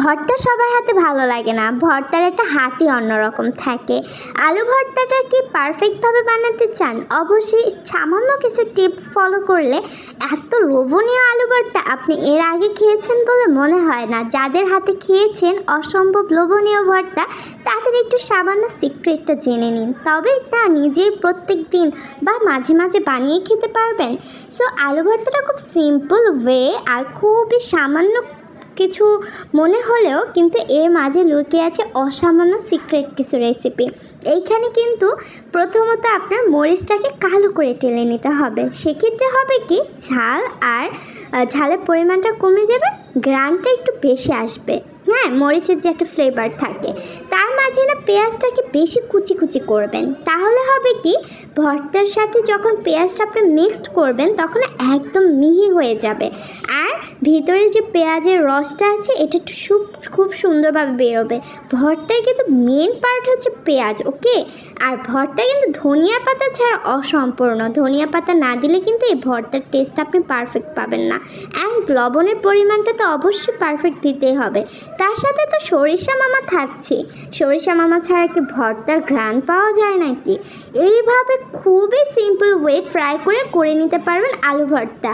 ভর্তা সবার হাতে ভালো লাগে না। ভর্তার একটা হাতই অন্যরকম থাকে। আলু ভর্তাটা কি পারফেক্টভাবে বানাতে চান? অবশ্যই সামান্য কিছু টিপস ফলো করলে এত লোভনীয় আলু ভর্তা আপনি এর আগে খেয়েছেন বলে মনে হয় না। যাদের হাতে খেয়েছেন অসম্ভব লোভনীয় ভর্তা, তাদের একটু সামান্য সিক্রেটটা জেনে নিন। তবে তা নিজেই প্রত্যেক দিন বা মাঝে মাঝে বানিয়ে খেতে পারবেন। সো আলু ভর্তাটা খুব সিম্পল ওয়ে আর খুবই সামান্য কিছু মনে হলেও কিন্তু এর মাঝে লুকিয়ে আছে অসামান্য সিক্রেট কিছু রেসিপি এইখানে কিন্তু প্রথমত আপনার মরিচটাকে কালো করে টেলে নিতে হবে। সেক্ষেত্রে হবে কি? ঝাল আর ঝালের পরিমাণটা কমে যাবে গ্রানটা একটু বেশি আসবে। হ্যাঁ মরিচের যে একটা ফ্লেভার থাকে। তার মাঝে না পেঁয়াজটাকে বেশি কুচি কুচি করবেন। তাহলে হবে কি, ভর্তার সাথে যখন পেঁয়াজটা আপনি মিক্সড করবেন, তখন একদম মিহি হয়ে যাবে। আর ভিতরে যে পেঁয়াজের রসটা আছে, এটা খুব খুব সুন্দরভাবে বেরোবে। ভর্তার কিন্তু মেন পার্ট হচ্ছে পেঁয়াজ ওকে আর ভর্তা কিন্তু ধনিয়া পাতা ছাড়া অসম্পূর্ণ। ধনিয়া পাতা না দিলে কিন্তু এই ভর্তার টেস্ট আপনি পারফেক্ট পাবেন না। অ্যান্ড লবণের পরিমাণটা তো অবশ্যই পারফেক্ট দিতেই হবে। তার সাথে তো সরিষা মামা থাকছে সরিষা মামা ছাড়া কি ভর্তার ঘ্রাণ পাওয়া যায় নাকি? এইভাবে খুবই সিম্পল ওয়ে ট্রাই করে করে নিতে পারবেন আলু ভর্তা।